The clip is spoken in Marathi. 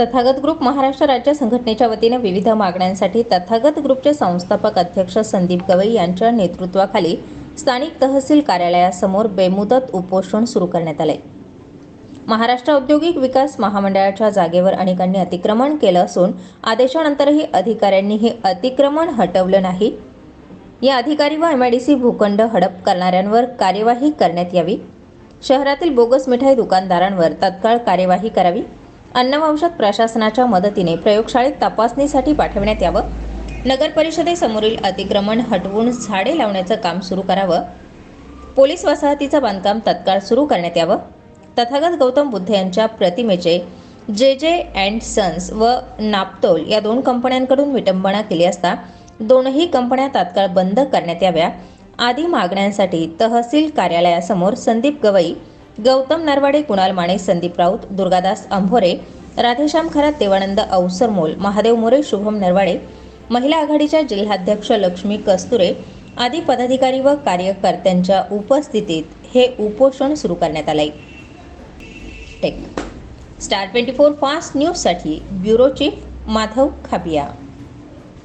तथागत ग्रुप महाराष्ट्र राज्य संघटनेच्या वतीने विविध मागण्यांसाठी तथागत ग्रुपचे संस्थापक अध्यक्ष संदीप गवई यांच्या नेतृत्वाखाली स्थानिक तहसील कार्यालयासमोर बेमुदत उपोषण सुरू करण्यात आले. महाराष्ट्र औद्योगिक विकास महामंडळाच्या जागेवर अनेकांनी अतिक्रमण केलं असून आदेशानंतरही अधिकाऱ्यांनी हे अतिक्रमण हटवलं नाही. या अधिकारी व एमआयडीसी भूखंड हडप करणाऱ्यांवर कार्यवाही करण्यात यावी. शहरातील बोगस मिठाई दुकानदारांवर तत्काळ कार्यवाही करावी. अन्न औषध प्रशासनाच्या मदतीने प्रयोगशाळेत तपासणीसाठी पाठवण्यात यावं. नगर परिषदेसमोरील अतिक्रमण हटवून झाडे लावण्याचं काम सुरू करावं. पोलीस वसाहतीचं बांधकाम तत्काळ सुरू करण्यात यावं. तथागत गौतम बुद्ध यांच्या प्रतिमेचे जे जे अँड सन्स व नापतोल या दोन कंपन्यांकडून विटंबना केली असता दोनही कंपन्या तात्काळ बंद करण्यात याव्या. आदी मागण्यांसाठी तहसील कार्यालयासमोर संदीप गवई गौतम नरवाडे कुणाल माने संदीप राऊत दुर्गादास अंभोरे राधेश्याम खरात देवानंद अवसरमोल महादेव मोरे शुभम नरवाडे महिला आघाडीच्या जिल्हाध्यक्ष लक्ष्मी कस्तुरे आदी पदाधिकारी व कार्यकर्त्यांच्या उपस्थितीत हे उपोषण सुरू करण्यात आले take. Star twenty four fast न्यूजसाठी ब्युरो चीफ माधव खाबिया.